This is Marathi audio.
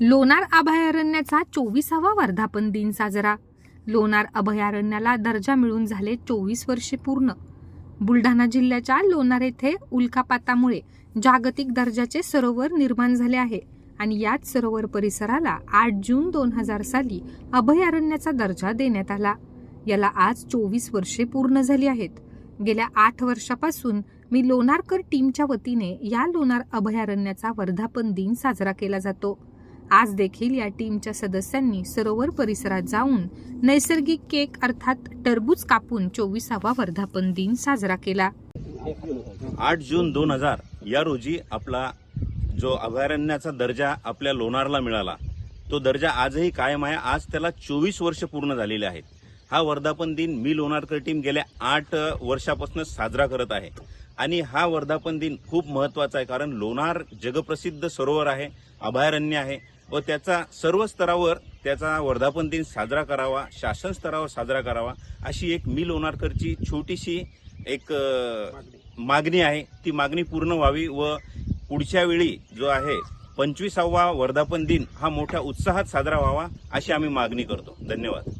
Lonar अभयारण्याचा चोवीसावा वर्धापन दिन साजरा. लोणार अभयारण्याला दर्जा मिळून झाले चोवीस वर्षे पूर्ण. बुलढाणा जिल्ह्याच्या लोणार येथे उल्कापातामुळे जागतिक दर्जाचे सरोवर निर्माण झाले आहे आणि याच सरोवर परिसराला आठ जून दोन हजार साली अभयारण्याचा दर्जा देण्यात आला. याला आज चोवीस वर्षे पूर्ण झाली आहेत. गेल्या आठ वर्षापासून मी लोणारकर टीमच्या वतीने या लोणार अभयारण्याचा वर्धापन दिन साजरा केला जातो. आज देखील या टीमच्या सदस्यांनी सरोवर परिसरात जाऊन नैसर्गिक केक अर्थात टरबूज कापून चोवीसावा वर्धापन दिन साजरा केला. आठ जून दोन हजार या रोजी आपला जो अभयारण्याचा दर्जा आपल्या लोणारला मिळाला तो दर्जा आजही कायम आहे. आज त्याला चोवीस वर्ष पूर्ण झालेले आहेत. हा वर्धापन दिन मी लोणारकर टीम गेल्या आठ वर्षापासून साजरा करत आहे. आणि हा वर्धापन दिन खूप महत्त्वाचा आहे कारण लोणार जगप्रसिद्ध सरोवर आहे अभयारण्य आहे व त्याचा सर्व स्तरावर त्याचा वर्धापन दिन साजरा करावा शासन स्तरावर साजरा करावा अशी एक मी लोणारकरची छोटीशी एक मागणी आहे. ती मागणी पूर्ण व्हावी व पुढच्या वेळी जो आहे पंचवीसावा वर्धापन दिन हा मोठ्या उत्साहात साजरा व्हावा अशी आम्ही मागणी करतो. धन्यवाद.